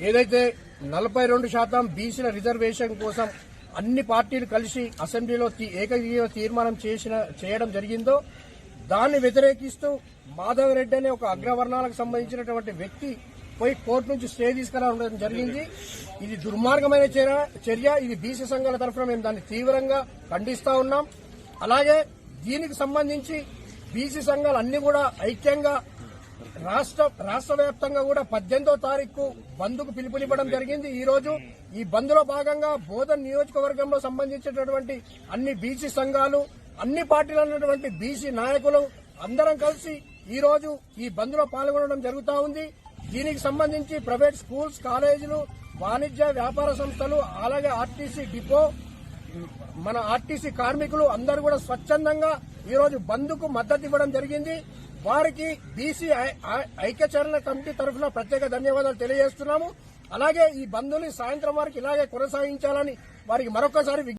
ఏదైతే నలభై రెండు శాతం బీసీల రిజర్వేషన్ కోసం అన్ని పార్టీలు కలిసి అసెంబ్లీలో తీ- ఏకగ్రీవ తీర్మానం చేసిన చేయడం జరిగిందో దాన్ని వ్యతిరేకిస్తూ మాధవరెడ్డి అనే ఒక అగ్రవర్ణాలకు సంబంధించినటువంటి వ్యక్తి పోయి కోర్టు నుంచి స్టే తీసుకురావడం జరిగింది. ఇది దుర్మార్గమైన చర్య చర్య. ఇది బీసీ సంఘాల తరఫున మేము దాన్ని తీవ్రంగా ఖండిస్తా ఉన్నాం. అలాగే దీనికి సంబంధించి బీసీ సంఘాలు అన్ని కూడా ఐక్యంగా రాష్ట్ర రాష్ట్ర వ్యాప్తంగా కూడా పద్దెనిమిదో తారీఖు బంద్కు పిలుపునివ్వడం జరిగింది. ఈ రోజు ఈ బంద్లో భాగంగా బోధన్ నియోజకవర్గంలో సంబంధించినటువంటి అన్ని బీసీ సంఘాలు అన్ని పార్టీలు ఉన్నటువంటి బీసీ నాయకులు అందరం కలిసి ఈ రోజు ఈ బంద్లో పాల్గొనడం జరుగుతూ ఉంది. దీనికి సంబంధించి ప్రైవేట్ స్కూల్స్ కాలేజీలు వాణిజ్య వ్యాపార సంస్థలు అలాగే ఆర్టీసీ డిపో మన ఆర్టీసీ కార్మికులు అందరూ కూడా స్వచ్ఛందంగా ఈ రోజు బంద్కు మద్దతు ఇవ్వడం జరిగింది. వారికి బీసీ ఐ- ఐక్యచరణ కమిటీ తరఫున ప్రత్యేక ధన్యవాదాలు తెలియజేస్తున్నాము. అలాగే ఈ బంధుని సాయంత్రం వరకు ఇలాగే కొనసాగించాలని వారికి మరొకసారి